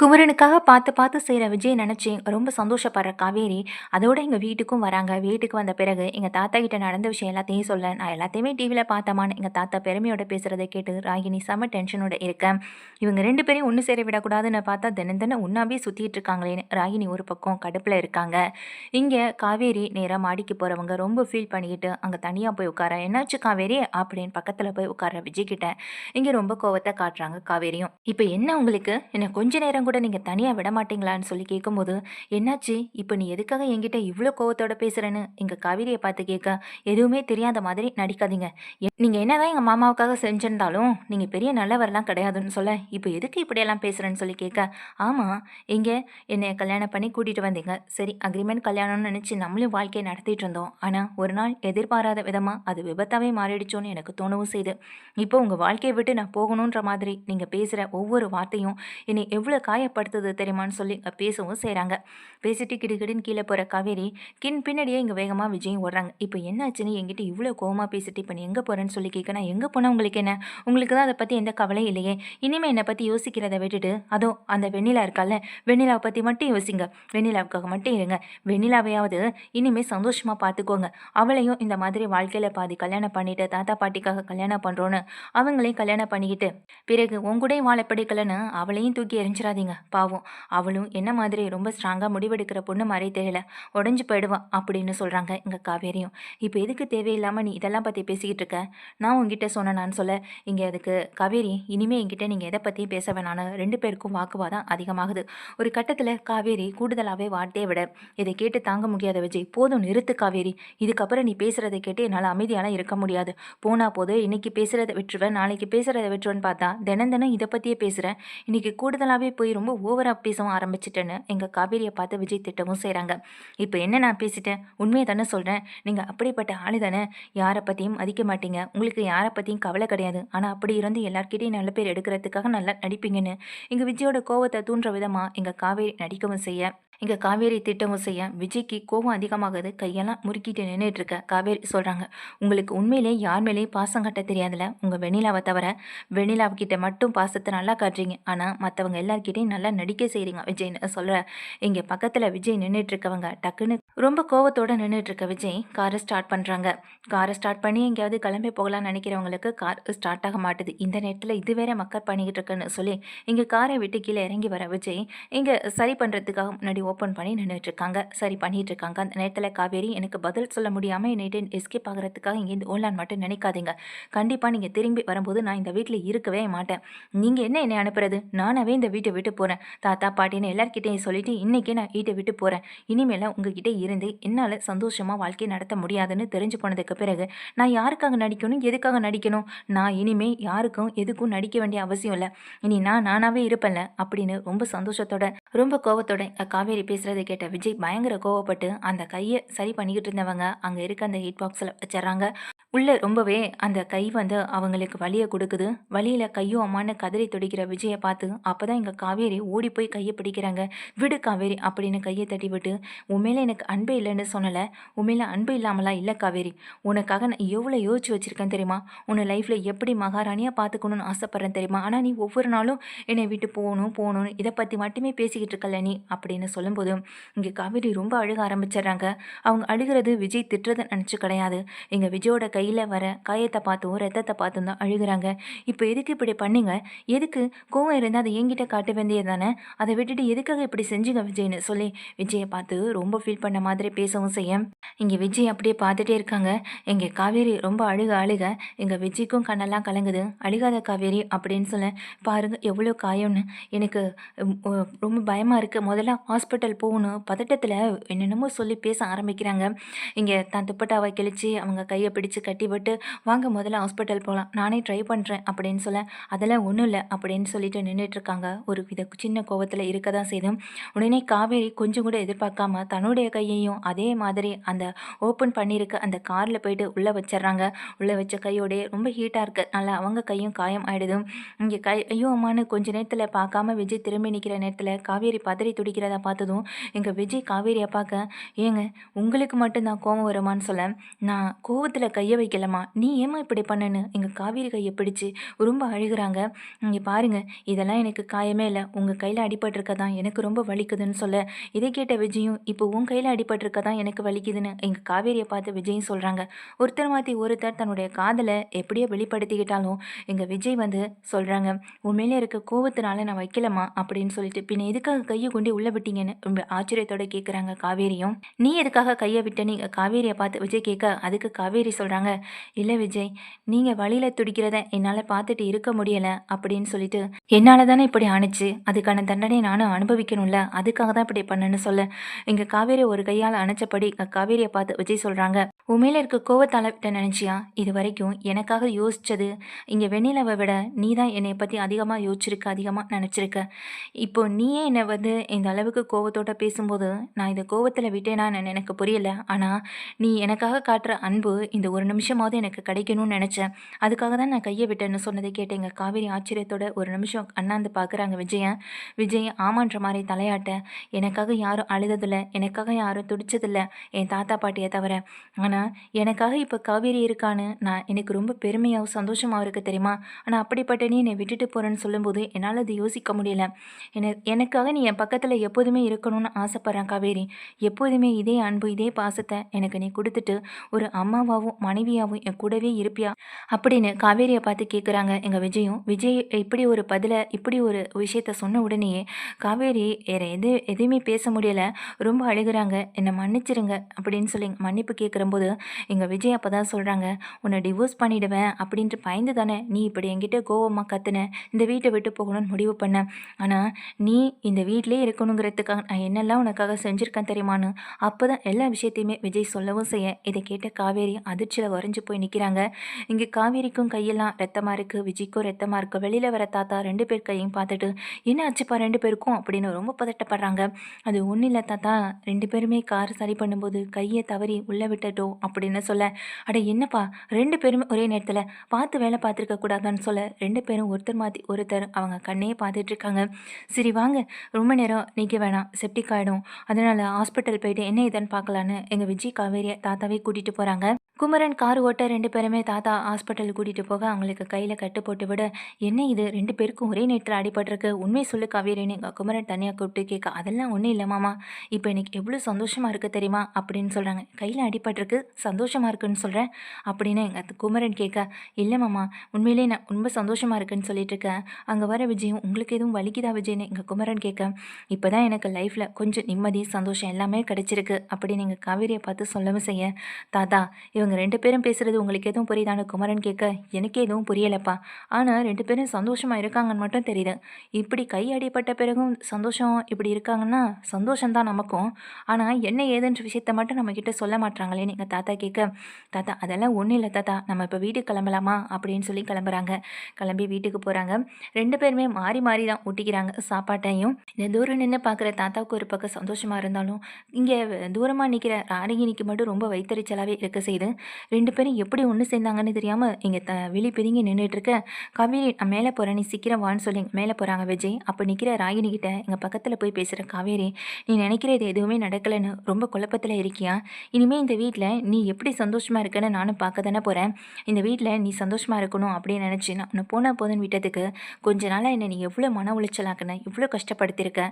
குமரனுக்காக பார்த்து பார்த்து செய்கிற விஜய் நினச்சி ரொம்ப சந்தோஷப்படுற காவேரி அதோட எங்கள் வீட்டுக்கும் வராங்க. வீட்டுக்கு வந்த பிறகு எங்கள் தாத்தா கிட்ட நடந்த விஷயம் எல்லாத்தையும் சொல்ல நான் எல்லாத்தையுமே டிவியில் பார்த்தமான்னு எங்கள் தாத்தா பெருமையோட பேசுகிறத கேட்டு ராகினி செம டென்ஷனோட இருக்கேன் இவங்க ரெண்டு பேரையும் ஒன்று சேர விடக்கூடாதுன்னு பார்த்தா தினம் தினம் ஒன்றாவே சுற்றிட்டு இருக்காங்களேன்னு ராகினி ஒரு பக்கம் கடுப்பில் இருக்காங்க. இங்கே காவேரி நேராக மாடிக்கு போகிறவங்க ரொம்ப ஃபீல் பண்ணிக்கிட்டு அங்கே தனியாக போய் உட்கார என்னாச்சு காவேரி? அப்படின்னு பக்கத்தில் போய் உட்கார விஜய் கிட்ட இங்கே ரொம்ப கோவத்தை காட்டுறாங்க காவேரியும். இப்போ என்ன உங்களுக்கு? என்ன கொஞ்ச நேரம் கூட நீங்கள் தனியாக விட மாட்டீங்களான்னு சொல்லி கேட்கும்போது என்னாச்சு? இப்போ நீ எதுக்காக என்கிட்ட இவ்வளோ கோவத்தோட பேசுகிறேன்னு எங்கள் காவிரியை பார்த்து கேட்க எதுவுமே தெரியாத மாதிரி நடிக்காதீங்க. நீங்கள் என்னதான் எங்கள் மாமாவுக்காக செஞ்சிருந்தாலும் நீங்கள் பெரிய நல்லவரெல்லாம் கிடையாதுன்னு சொல்ல இப்போ எதுக்கு இப்படியெல்லாம் பேசுகிறேன்னு சொல்லி கேட்க ஆமாம் இங்கே என்னை கல்யாணம் பண்ணி கூட்டிகிட்டு வந்தீங்க. சரி அக்ரிமெண்ட் கல்யாணம்னு நினச்சி நம்மளும் வாழ்க்கையை நடத்திட்டு இருந்தோம். ஆனால் ஒரு நாள் எதிர்பாராத விதமாக அது விபத்தாகவே மாறிடுச்சோன்னு எனக்கு தோணவும் செய்யுது இப்போ உங்கள் வாழ்க்கையை விட்டு நான் போகணுன்ற மாதிரி நீங்கள் பேசுகிற ஒவ்வொரு வார்த்தையும் என்னை எவ்வளோ காய் காயப்படுத்துது தெரியுமான்னு சொல்லி பேசவும் செய்கிறாங்க பேசிட்டு கிடுகிடுன்னு கீழே போகிற காவேரி கின் பின்னாடியே இங்கே வேகமாக விஜயும் ஓடுறாங்க. இப்போ என்னாச்சுன்னு என்கிட்ட இவ்வளோ கோவமாக பேசிட்டு இப்போ நீ எங்கே போகிறேன்னு சொல்லி கேட்க நான் எங்கே போனால் உங்களுக்கு என்ன? உங்களுக்கு தான் அதை பற்றி எந்த கவலையும் இல்லையே. இனிமேல் என்னை பற்றி யோசிக்கிறத விட்டுட்டு அதோ அந்த வெண்ணிலா இருக்கால வெண்ணிலாவை பற்றி மட்டும் யோசிங்க. வெண்ணிலாவுக்காக மட்டும் இருங்க. வெண்ணிலாவையாவது இனிமேல் சந்தோஷமாக பார்த்துக்கோங்க அவளையும் இந்த மாதிரி வாழ்க்கையில் பாதி கல்யாணம் பண்ணிட்டு தாத்தா பாட்டிக்காக கல்யாணம் பண்ணுறோன்னு அவங்களையும் கல்யாணம் பண்ணிக்கிட்டு பிறகு உங்கூடையும் வாழ பிடிக்கலன்னு அவளையும் தூக்கி எறிஞ்சிடாதீங்க பாவம். அவளும் என்ன மாதிரி ரொம்ப ஸ்ட்ராங்காக முடிவெடுக்கிற பொண்ணு மாதிரி தெரியல. உடஞ்சி போயிடுவான் அப்படின்னு சொல்கிறாங்க இங்கே காவேரியும். இப்போ எதுக்கு தேவையில்லாமல் நீ இதெல்லாம் பற்றி பேசிக்கிட்டு இருக்க? நான் உங்ககிட்ட சொன்னேனான்னு சொல்ல. இங்கே அதுக்கு காவேரி இனிமேல் என்கிட்ட நீங்கள் எதை பற்றியும் பேச வேணான்னு ரெண்டு பேருக்கும் வாக்குவாதம் அதிகமாகுது. ஒரு கட்டத்தில் காவேரி கூடுதலாகவே வார்த்தையை விட இதை கேட்டு தாங்க முடியாத விஜய். போதும் நிறுத்து காவேரி. இதுக்கப்புறம் நீ பேசுகிறத கேட்டு என்னால் அமைதியாலாம் இருக்க முடியாது. போனால் போது இன்னைக்கு பேசுகிறத விட்டுருவேன் நாளைக்கு பேசுகிறத விட்டுருவேன்னு பார்த்தா தினம் தினம் இதை பற்றியே பேசுகிறேன் இன்னைக்கு கூடுதலாகவே போய் ரொம்ப ஓவராக பேசவும் ஆரம்பிச்சிட்டேன்னு எங்கள் காவேரியை பார்த்து விஜய் திட்டவும் செய்கிறாங்க இப்போ என்ன நான் பேசிட்டேன்? உண்மையை தானே சொல்கிறேன் நீங்கள் அப்படிப்பட்ட ஆளு தானே. யாரை பற்றியும் மதிக்க மாட்டீங்க. உங்களுக்கு யாரை பற்றியும் கவலை கிடையாது. ஆனால் அப்படி இருந்து எல்லார்கிட்டையும் நல்ல பேர் எடுக்கிறதுக்காக நல்லா நடிப்பீங்கன்னு. எங்கள் விஜயோட கோவத்தை தூண்டுற விதமாக எங்கள் காவேரி நடிக்கவும் செய்ய இங்கே காவேரி திட்டமும் செய்ய விஜய்க்கு கோபம் அதிகமாகுது. கையெல்லாம் முறுக்கிட்டு நின்றுட்டு இருக்க காவேரி சொல்கிறாங்க உங்களுக்கு உண்மையிலே யார் மேலேயும் பாசம் கட்ட தெரியாதுல உங்கள் வெண்ணிலாவை தவிர வெண்ணிலாவுக்கிட்ட மட்டும் பாசத்தை நல்லா காட்டுறீங்க. ஆனால் மற்றவங்க எல்லாருக்கிட்டையும் நல்லா நடிக்க செய்கிறீங்க விஜய்னு சொல்கிற இங்கே பக்கத்தில் விஜய் நின்றுட்டு இருக்கவங்க டக்குன்னு ரொம்ப கோவத்தோட நின்றுட்டு இருக்க விஜய் காரை ஸ்டார்ட் பண்ணுறாங்க காரை ஸ்டார்ட் பண்ணி எங்கேயாவது கிளம்பி போகலான்னு நினைக்கிறவங்களுக்கு கார் ஸ்டார்ட் ஆக மாட்டுது. இந்த நேரத்தில் இது வேற மக்கள் பண்ணிக்கிட்டு இருக்குன்னு சொல்லி இங்கே காரை விட்டு கீழே இறங்கி வர விஜய் இங்கே சரி பண்ணுறதுக்காக முன்னாடி ஓப்பன் பண்ணி நின்றுட்டு இருக்காங்க சரி பண்ணிட்டு இருக்காங்க அந்த நேரத்தில் காவேரி எனக்கு பதில் சொல்ல முடியாமல் என்னைட்டு எஸ்கேப் ஆகிறதுக்காக இங்கேருந்து ஓடலான்னு மட்டும் நினைக்காதீங்க. கண்டிப்பாக நீங்கள் திரும்பி வரும்போது நான் இந்த வீட்டில் இருக்கவே மாட்டேன். நீங்கள் என்ன என்னை அனுப்புறது? நானாவே இந்த வீட்டை விட்டு போகிறேன் தாத்தா பாட்டின்னு எல்லார்கிட்டையும் சொல்லிட்டு இன்றைக்கே நான் வீட்டை விட்டு போகிறேன் இனிமேல் உங்ககிட்ட இருந்து என்னால் சந்தோஷமாக வாழ்க்கை நடத்த முடியாதுன்னு தெரிஞ்சு போனதுக்கு பிறகு நான் யாருக்காக நடிக்கணும் எதுக்காக நடிக்கணும்? நான் இனிமேல் யாருக்கும் எதுக்கும் நடிக்க வேண்டிய அவசியம் இல்லை. இனி நான் நானாவே இருப்பேன்ல அப்படின்னு ரொம்ப சந்தோஷத்தோட ரொம்ப கோவத்தோட காவேரி பேசுகிறத கேட்ட விஜய் பயங்கர கோவப்பட்டு அந்த கையை சரி பண்ணிக்கிட்டு இருந்தவங்க அங்கே இருக்க அந்த ஹீட் பாக்ஸில் வச்சிடறாங்க. உள்ளே ரொம்பவே அந்த கை வந்து அவங்களுக்கு வலியை கொடுக்குது. வலியில் கையும் அம்மான்னு கதறி துடிக்கிற விஜயை பார்த்து அப்போ தான் எங்கள் காவேரி ஓடி போய் கையை பிடிக்கிறாங்க. விடு காவேரி அப்படின்னு கையை தட்டி விட்டு உண்மையில எனக்கு அன்பே இல்லைன்னு சொன்னல. உண்மையில அன்பு இல்லாமலாம் இல்லை காவேரி உனக்காக நான் எவ்வளோ யோசிச்சு வச்சுருக்கேன் தெரியுமா? உன்னை லைஃப்பில் எப்படி மகாராணியாக பார்த்துக்கணும்னு ஆசைப்பட்றேன் தெரியுமா? ஆனால் நீ ஒவ்வொரு நாளும் என்னை விட்டு போகணும் போகணும்னு இதை பற்றி மட்டுமே பேசிக்கிட்டு இருக்கல நீ? அப்படின்னு சொல்லும்போது இங்கே காவேரி ரொம்ப அழுக ஆரம்பிச்சிடுறாங்க. அவங்க அழுகிறது விஜய் திட்டுறதை நினச்சி கிடையாது. எங்கள் விஜயோட கையில் வர காயத்தை பார்த்தும் ரத்தத்தை பார்த்தும் தான் அழுகுறாங்க. இப்போ எதுக்கு இப்படி பண்ணீங்க? எதுக்கு? கோவம் இருந்தால் அதை என்கிட்ட காட்ட வேண்டியது தானே? அதை விட்டுட்டு எதுக்காக இப்படி செஞ்சுங்க விஜய்னு சொல்லி விஜயை பார்த்து ரொம்ப ஃபீல் பண்ண மாதிரி பேசவும் செய்ய இங்கே விஜய் அப்படியே பார்த்துட்டே இருக்காங்க. எங்கள் காவேரி ரொம்ப அழுக அழுக எங்கள் விஜய்க்கும் கண்ணெல்லாம் கலங்குது. அழுகாத காவேரி அப்படின்னு சொல்ல பாருங்க எவ்வளோ காயம்னு. எனக்கு ரொம்ப பயமாக இருக்குது முதல்ல ஹாஸ்பிட்டல் போகணும். பதட்டத்தில் என்னென்னமோ சொல்லி பேச ஆரம்பிக்கிறாங்க. இங்கே தான் துப்பட்டாவை கிழிச்சு அவங்க கையை பிடிச்சு கட்டி விட்டு வாங்க முதல்ல ஹாஸ்பிட்டல் போகலாம். நானே ட்ரை பண்ணுறேன் அப்படின்னு சொல்ல அதெல்லாம் ஒன்றும் இல்லை அப்படின்னு சொல்லிட்டு நின்றுட்டுருக்காங்க ஒரு வித சின்ன கோவத்தில் இருக்க தான் செய்தும் உடனே காவேரி கொஞ்சம் கூட எதிர்பார்க்காம தன்னுடைய கையை கையையும் அதே மாதிரி அந்த ஓப்பன் பண்ணியிருக்க அந்த காரில் போயிட்டு உள்ளே வச்சிடுறாங்க உள்ளே வச்ச கையோடயே ரொம்ப ஹீட்டாக இருக்கிறதுனால அவங்க கையும் காயம் ஆகிடுதும் இங்கே கை ஐயோ அம்மான்னு கொஞ்ச நேரத்தில் பார்க்காம விஜய் திரும்பி நிற்கிற நேரத்தில் காவேரி பதறி துடிக்கிறத பார்த்ததும் எங்கள் விஜய் காவேரியை பார்க்க ஏங்க உங்களுக்கு மட்டும்தான் கோவம் வருமான்னு சொல்ல நான் கோவத்தில் கையை வைக்கலம்மா. நீ ஏம்மா இப்படி பண்ணனு எங்கள் காவேரி கையை பிடிச்சி ரொம்ப அழுகிறாங்க. இங்கே பாருங்க இதெல்லாம் எனக்கு காயமே இல்லை. உங்கள் கையில் அடிபட்டிருக்க தான் எனக்கு ரொம்ப வலிக்குதுன்னு சொல்ல. இதை கேட்ட விஜயும் இப்போ உன் கையில் அடிபட்டிருக்க தான் எனக்கு வலிக்குதுன்னு எங்கள் காவேரியை பார்த்து விஜயும் சொல்கிறாங்க ஒருத்தர் மாற்றி ஒருத்தர் தன்னுடைய காதலை எப்படியோ வெளிப்படுத்திக்கிட்டாலும் எங்கள் விஜய் வந்து சொல்கிறாங்க உண்மையிலே இருக்க கோவத்தினால நான் வைக்கலம்மா அப்படின்னு சொல்லிட்டு. பின்ன எதுக்காக கையை கொண்டு உள்ளே விட்டீங்கன்னு ரொம்ப ஆச்சரியத்தோட கேட்குறாங்க காவேரியும். நீ எதுக்காக கையை விட்டனி காவேரியை பார்த்து விஜய் கேட்க அதுக்கு காவேரி சொல்கிறாங்க இல்லை விஜய் நீங்கள் வழியில் துடிக்கிறத என்னால் பார்த்துட்டு இருக்க முடியலை அப்படின்னு சொல்லிட்டு. என்னால் தானே இப்படி ஆணுச்சு? அதுக்கான தண்டனை நானும் அனுபவிக்கணும்ல அதுக்காக தான் இப்படி பண்ணேன்னு சொல்ல. இங்கே காவேரி ஒரு கையால் அணைச்சபடி இங்க காவேரியை பார்த்து விஜய் சொல்கிறாங்க உண்மையில இருக்க கோவத்தால் விட்ட நினச்சியா? இது வரைக்கும் எனக்காக யோசிச்சது இங்கே வெண்ணிலவை விட நீ தான் என்னை பற்றி அதிகமாக யோசிச்சிருக்க அதிகமாக நினச்சிருக்க. இப்போ நீயே என்னை வந்து இந்த அளவுக்கு கோவத்தோட பேசும்போது நான் இந்த கோவத்தில் விட்டேனா எனக்கு புரியல. ஆனால் நீ எனக்காக காட்டுற அன்பு இந்த ஒரு நிமிஷமாவது எனக்கு கிடைக்கணும்னு நினச்சேன் அதுக்காக தான் நான் கையை விட்டேன்னு சொன்னதை கேட்டேங்க காவேரி ஆச்சரியத்தோட ஒரு நிமிஷம் அண்ணாந்து பார்க்குறாங்க விஜயன் விஜய் ஆமான்ற மாதிரி தலையாட்ட. எனக்காக யாரும் அழுததில்ல எனக்காக யாரும் துடிச்சதில்ல என் தாத்தா பாட்டியை தவிர. ஆனால் எனக்காக இப்போ காவேரி இருக்கான்னு நான் எனக்கு ரொம்ப பெருமையாகவும் சந்தோஷமாகவும் இருக்குது தெரியுமா? ஆனால் அப்படிப்பட்ட நீ என்னை விட்டுட்டு போகிறேன்னு சொல்லும்போது என்னால் அது யோசிக்க முடியல. என எனக்காக நீ என் பக்கத்தில் எப்போதுமே இருக்கணும்னு ஆசைப்பட்றேன் காவேரி. எப்போதுமே இதே அன்பு இதே பாசத்தை எனக்கு நீ கொடுத்துட்டு ஒரு அம்மாவாகவும் மனைவியாகவும் என் கூடவே இருப்பியா? அப்படின்னு காவேரியை பார்த்து கேட்குறாங்க எங்கள் விஜயும். விஜய் இப்படி ஒரு பதிலை இப்படி ஒரு விஷயத்த சொன்ன உடனேயே காவேரி வேறு எது எதுவுமே பேச முடியலை. ரொம்ப அழுகுறாங்க. என்னை மன்னிச்சிருங்க அப்படின்னு சொல்லி மன்னிப்பு கேட்குறம்போது எங்கள் விஜய் அப்போ தான் சொல்கிறாங்க உன்னை டிவோர்ஸ் பண்ணிடுவேன் அப்படின்ட்டு பயந்து தானே நீ இப்படி என்கிட்ட கோவமாக கத்துன இந்த வீட்டை விட்டு போகணும்னு முடிவு பண்ண. ஆனால் நீ இந்த வீட்டிலே இருக்கணுங்கிறதுக்காக நான் என்னெல்லாம் உனக்காக செஞ்சுருக்கேன் தெரியுமான்னு? அப்போ தான் எல்லா விஷயத்தையுமே விஜய் சொல்லவும் செய்ய இதை கேட்ட காவேரி அதிர்ச்சியில் வரைஞ்சு போய் நிற்கிறாங்க இங்கே காவேரிக்கும் கையெல்லாம் ரத்தமாக இருக்குது விஜய்க்கும் ரத்தமாக இருக்குது வெளியில் வர தாத்தா ரெண்டு பேர் கையும் பார்த்துட்டு என்ன ஆச்சுப்பா ரெண்டு பேருக்கும்? அப்படின்னு ரொம்ப பதட்டப்படுறாங்க. அது ஒன்றும் இல்லை தாத்தா ரெண்டு பேருமே கார் சரி பண்ணும்போது கையை தவறி உள்ளே விட்டுட்டோம் அப்படின்னு சொல்ல அட என்னப்பா? ரெண்டு பேரும் ஒரே நேரத்தில் பார்த்து வேலை பார்த்துருக்க கூடாதான்னு சொல்ல ரெண்டு பேரும் ஒருத்தர் மாற்றி ஒருத்தர் அவங்க கண்ணையே பார்த்துட்ருக்காங்க சரி வாங்க. ரொம்ப நேரம் நிற்க வேணாம். செப்டிக் ஆகிடும் அதனால் ஹாஸ்பிட்டல் போயிட்டு என்ன இதுன்னு பார்க்கலான்னு எங்கள் விஜய் காவேரியை தாத்தாவே கூட்டிகிட்டு போகிறாங்க குமரன் கார் ஓட்ட ரெண்டு பேருமே தாத்தா ஹாஸ்பிட்டல் கூட்டிகிட்டு போக அவங்களுக்கு கையில் கட்டு போட்டு விட. என்ன இது? ரெண்டு பேருக்கும் ஒரே நேரத்தில் அடிபட்டிருக்கு. உண்மை சொல்லு காவேரின்னு எங்கள் குமரன் தனியாக கூப்பிட்டு கேட்க அதெல்லாம் ஒன்றும் இல்லை மாமா. இப்போ எனக்கு எவ்வளோ சந்தோஷமாக இருக்குது தெரியுமா? அப்படின்னு சொல்கிறாங்க கையில் அடிபட்டிருக்கு. சந்தோஷமாக இருக்குன்னு சொல்கிறேன் அப்படின்னு எங்கள் குமரன் கேட்க இல்லை மாமா. உண்மையிலே நான் ரொம்ப சந்தோஷமாக இருக்குன்னு சொல்லிட்டு இருக்கேன். அங்கே வர விஜயம் உங்களுக்கு எதுவும் வலிக்குதா விஜய்னு? எங்கள் குமரன் கேட்க இப்போ தான் எனக்கு லைஃப்பில் கொஞ்சம் நிம்மதி சந்தோஷம் எல்லாமே கிடைச்சிருக்கு. அப்படின்னு எங்கள் காவேரியை பார்த்து சொல்லவும் செய்ய தாத்தா இவங்க ரெண்டு பேரும் பேசுகிறது உங்களுக்கு எதுவும் புரியுதான்னு குமரன் கேட்க எனக்கு எதுவும் புரியலப்பா. ஆனால் ரெண்டு பேரும் சந்தோஷமாக இருக்காங்கன்னு மட்டும் தெரியுது. இப்படி கை அடிப்பட்ட பிறகும் சந்தோஷம் இப்படி இருக்காங்கன்னா சந்தோஷம்தான் நமக்கும். ஆனால் என்ன ஏதுன்ற விஷயத்த மட்டும் நம்மக்கிட்ட சொல்ல மாட்றாங்களே நீங்கள் தாத்தா கேட்க தாத்தா அதெல்லாம் ஒன்றும் இல்லை தாத்தா. நம்ம இப்போ வீட்டுக்கு கிளம்பலாமா? அப்படின்னு சொல்லி கிளம்புறாங்க. கிளம்பி வீட்டுக்கு போகிறாங்க ரெண்டு பேருமே மாறி மாறி தான் ஊட்டிக்கிறாங்க. சாப்பாட்டையும் இந்த தூரம் நின்று பார்க்குற தாத்தாவுக்கு ஒரு பக்கம் சந்தோஷமாக இருந்தாலும் இங்கே தூரமாக நிற்கிற ராணிகினிக்கு மட்டும் ரொம்ப வைத்தறிச்சலாகவே இருக்க செய்யுது ரெண்டு பேரும் எப்படி ஒன்று சேர்ந்தாங்கன்னு தெரியாமல் இங்கே த வெளி பிரிங்கி நின்றுட்டு இருக்க காவேரி நான் மேலே போகிறேன் நீ சீக்கிரம் வான்னு சொல்லி மேலே போகிறாங்க விஜய். அப்போ நிற்கிற ராகினி எங்கள் பக்கத்தில் போய் பேசுகிற காவேரி நீ நினைக்கிறது எதுவுமே நடக்கலைன்னு ரொம்ப குழப்பத்தில் இருக்கியா? இனிமேல் இந்த வீட்டில் நீ எப்படி சந்தோஷமாக இருக்கன்னு நானும் பார்க்க தானே போகிறேன் இந்த வீட்டில் நீ சந்தோஷமாக இருக்கணும் அப்படின்னு நினச்சி நான் உன்னை போன போதுன்னு விட்டதுக்கு கொஞ்ச நாளாக என்னை நீ எவ்வளோ மன உளைச்சலாக்குன இவ்வளோ கஷ்டப்படுத்தியிருக்க.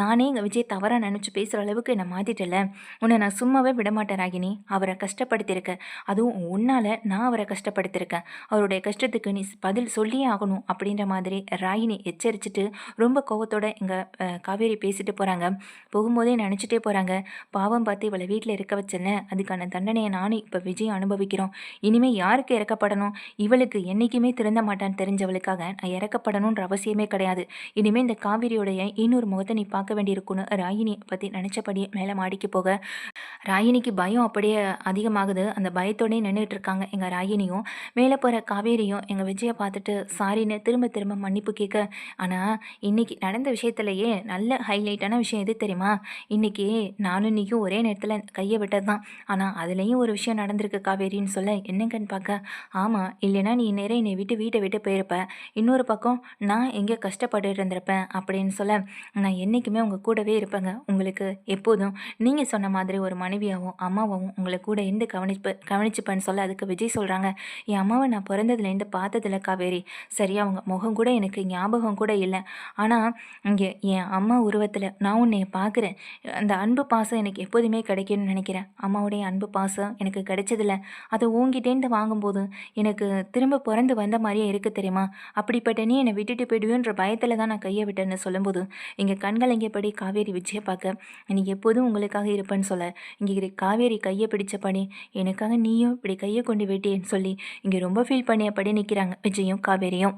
நானே எங்கள் விஜய் தவறாக நினச்சி பேசுகிற அளவுக்கு என்னை மாற்றிட்டல உன்னை நான் சும்மாவே விடமாட்டேன் ராகினி. அவரை கஷ்டப்படுத்தியிருக்க. அதுவும் உன்னால் நான் அவரை கஷ்டப்படுத்தியிருக்கேன். அவருடைய கஷ்டத்துக்கு நீ பதில் சொல்லியே ஆகணும் அப்படின்ற மாதிரி ராயினி எச்சரிச்சிட்டு ரொம்ப கோவத்தோட இங்கே காவேரி பேசிட்டு போகிறாங்க போகும்போதே நினச்சிட்டே போகிறாங்க பாவம் பார்த்து இவளை வீட்டில் இருக்க வச்சேன்ன அதுக்கான தண்டனையை நானும் இப்போ விஜய் அனுபவிக்கிறோம். இனிமேல் யாருக்கு இறக்கப்படணும்? இவளுக்கு என்றைக்குமே திறந்த மாட்டான்னு தெரிஞ்சவளுக்காக நான் இறக்கப்படணுன்ற அவசியமே கிடையாது. இனிமேல் இந்த காவிரியோடைய இன்னொரு முகத்தை நீ பார்க்க வேண்டியிருக்குன்னு ராயினி பற்றி நினச்சபடி மேலே மாடிக்கு போக. ராயினிக்கு பயம் அப்படியே அதிகமாகுது. அந்த பயத்தோடயே நின்றுட்டு இருக்காங்க எங்கள் ராகினியும் மேலே போகிற காவேரியும் எங்கள் விஜயை பார்த்துட்டு சாரின்னு திரும்ப திரும்ப மன்னிப்பு கேட்க ஆனால் இன்னைக்கு நடந்த விஷயத்துலையே நல்ல ஹைலைட்டான விஷயம் எது தெரியுமா? இன்னைக்கு நானும் நீயும் ஒரே நேரத்தில் கையை விட்டது தான் ஆனால் அதுலேயும் ஒரு விஷயம் நடந்திருக்கு காவேரின்னு சொல்ல என்னங்கன்னு பார்க்க ஆமாம் இல்லைன்னா நீ நேரம் என்னை விட்டு வீட்டை விட்டு போயிருப்ப. இன்னொரு பக்கம் நான் எங்கே கஷ்டப்பட்டு இருந்திருப்பேன் அப்படின்னு சொல்ல நான் என்றைக்குமே உங்கள் கூடவே இருப்பேங்க. உங்களுக்கு எப்போதும் நீங்கள் சொன்ன மாதிரி ஒரு மனைவியாகவும் அம்மாவாகவும் உங்களை கூட இருந்து கவனிப்பு கவனிச்சுப்பேன்னு சொல்ல அதுக்கு விஜய் சொல்கிறாங்க என் அம்மாவை நான் பிறந்ததுலேருந்து பார்த்ததில்ல காவேரி. சரியா அவங்க முகம் கூட எனக்கு ஞாபகம் கூட இல்லை. ஆனால் இங்கே என் அம்மா உருவத்தில் நான் உன்னை பார்க்குறேன் அந்த அன்பு பாசம் எனக்கு எப்போதுமே கிடைக்கும்னு நினைக்கிறேன். அம்மாவுடைய அன்பு பாசம் எனக்கு கிடைச்சதில்ல. அதை உங்ககிட்டேருந்து வாங்கும்போது எனக்கு திரும்ப பிறந்து வந்த மாதிரியே இருக்குது தெரியுமா? அப்படிப்பட்ட நீ என்னை விட்டுட்டு போயிடுவேன்ற பயத்தில் தான் நான் கையை விட்டேன்னு சொல்லும்போது இங்கே கண்கள் காவேரி விஜயை பார்க்க? நீ எப்போதும் உங்களுக்காக இருப்பேன்னு சொல்ல. இங்கே காவேரி கையை பிடிச்சபடி எனக்காக நீயும் இப்படி கையை கொண்டு விட்டேன்னு சொல்லி இங்கே ரொம்ப ஃபீல் பண்ணியபடி நிற்கிறாங்க விஜயும் காவேரியும்.